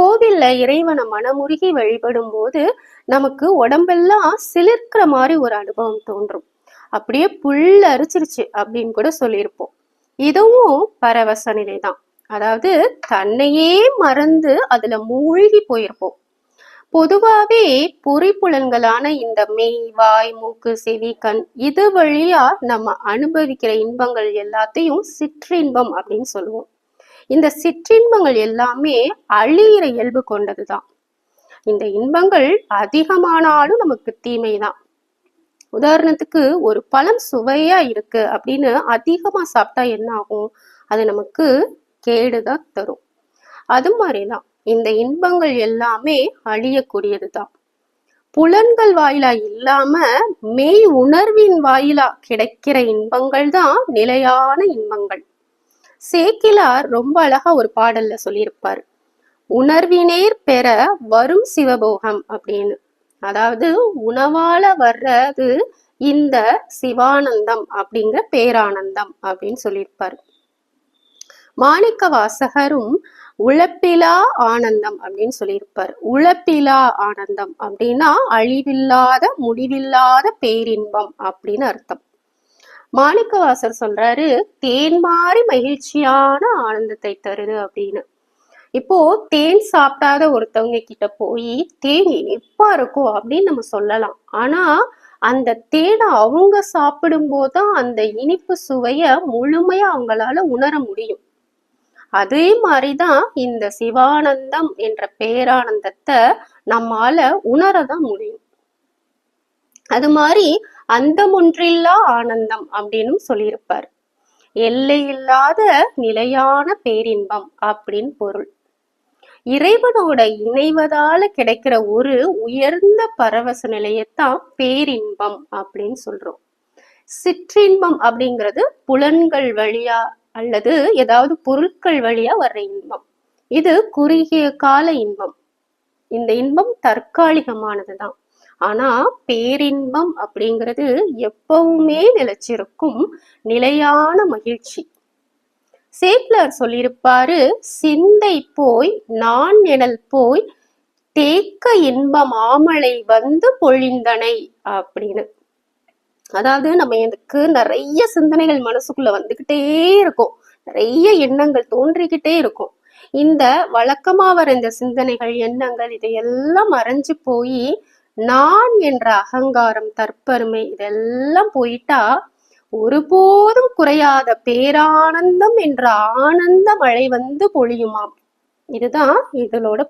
கோவில்ல இறைவனை மனமுருகி வழிபடும் போது நமக்கு உடம்பெல்லாம் சிலிர்க்கிற மாதிரி ஒரு அனுபவம் தோன்றும். அப்படியே புல் அரிச்சிருச்சு அப்படின்னு கூட சொல்லியிருப்போம். இதுவும் பரவச நிலைதான். அதாவது தன்னையே மறந்து அதுல மூழ்கி போயிருப்போம். பொதுவாவே பொறிப்புலன்களான இந்த மெய் வாய் மூக்கு செவி கண் இது வழியா நம்ம அனுபவிக்கிற இன்பங்கள் எல்லாத்தையும் சிற்றின்பம் அப்படின்னு சொல்லுவோம். இந்த சிற்றின்பங்கள் எல்லாமே அழியிற இயல்பு கொண்டதுதான். இந்த இன்பங்கள் அதிகமானாலும் நமக்கு தீமைதான். உதாரணத்துக்கு ஒரு பழம் சுவையா இருக்கு அப்படின்னு அதிகமா சாப்பிட்டா என்ன ஆகும் அது நமக்கு கேடுதான் தரும். அது மாதிரிதான். இந்த இன்பங்கள் எல்லாமே அழியக்கூடியதுதான். புலன்கள் வாயிலா இல்லாம மெய் உணர்வின் வாயிலா கிடைக்கிற இன்பங்கள் தான் நிலையான இன்பங்கள். சேக்கிலார் ரொம்ப அழகா ஒரு பாடல்ல சொல்லியிருப்பாரு. உணர்வினேர் பெற வரும் சிவபோகம் அப்படின்னு. அதாவது உணவால வர்றது இந்த சிவானந்தம் அப்படிங்கிற பேரானந்தம் அப்படின்னு சொல்லியிருப்பாரு. மாணிக்க வாசகரும் உழப்பிலா ஆனந்தம் அப்படின்னு சொல்லியிருப்பார். உழப்பிலா ஆனந்தம் அப்படின்னா அழிவில்லாத முடிவில்லாத பேரின்பம் அப்படின்னு அர்த்தம். மாணிக்கவாசர் சொல்றாரு தேன் மாறி மகிழ்ச்சியான ஆனந்தத்தை தருது அப்படின்னு. இப்போ தேன் சாப்பிடாத ஒருத்தவங்க கிட்ட போய் தேன் இனிப்பா இருக்கும் அப்படின்னு நம்ம சொல்லலாம். ஆனா அந்த தேனை அவங்க சாப்பிடும் போதுதான் அந்த இனிப்பு சுவைய முழுமையா அவங்களால உணர முடியும். அதே மாதிரிதான் இந்த சிவானந்தம் என்ற பேரானந்தத்தை நம்மால உணரதான் முடியும். அது மாதிரி அந்தமொன்றில்லா ஆனந்தம் அப்படின்னு சொல்லியிருப்பார். எல்லையில்லாத நிலையான பேரின்பம் அப்படின்னு பொருள். இறைவனோட இணைவதால கிடைக்கிற ஒரு உயர்ந்த பரவச நிலையத்தான் பேரின்பம் அப்படின்னு சொல்றோம். சிற்றின்பம் அப்படிங்கிறது புலன்கள் வழியா அல்லது ஏதாவது பொருட்கள் வழியா வர்ற இன்பம். இது குறுகிய கால இன்பம். இந்த இன்பம் தற்காலிகமானதுதான். ஆனா பேரின்பம் அப்படிங்கிறது எப்பவுமே நிலைச்சிருக்கும் நிலையான மகிழ்ச்சி. சேக்லர் சொல்லியிருப்பாரு சிந்தை போய் நான் எனல் போய் தேக்க இன்ப மாமலை வந்து பொழிந்தனை அப்படின்னு. அதாவது நம்ம எனக்கு நிறைய சிந்தனைகள் மனசுக்குள்ள வந்துகிட்டே இருக்கும். நிறைய எண்ணங்கள் தோன்றிக்கிட்டே இருக்கும். இந்த வழக்கமா வர இந்த சிந்தனைகள் எண்ணங்கள் இதையெல்லாம் மறைஞ்சு போய் நான் என்ற அகங்காரம் தற்பெருமை இதெல்லாம் போயிட்டா ஒருபோதும் குறையாத பேரானந்தம் என்ற ஆனந்த மழை வந்து பொழியுமாம். இதுதான் இதனோட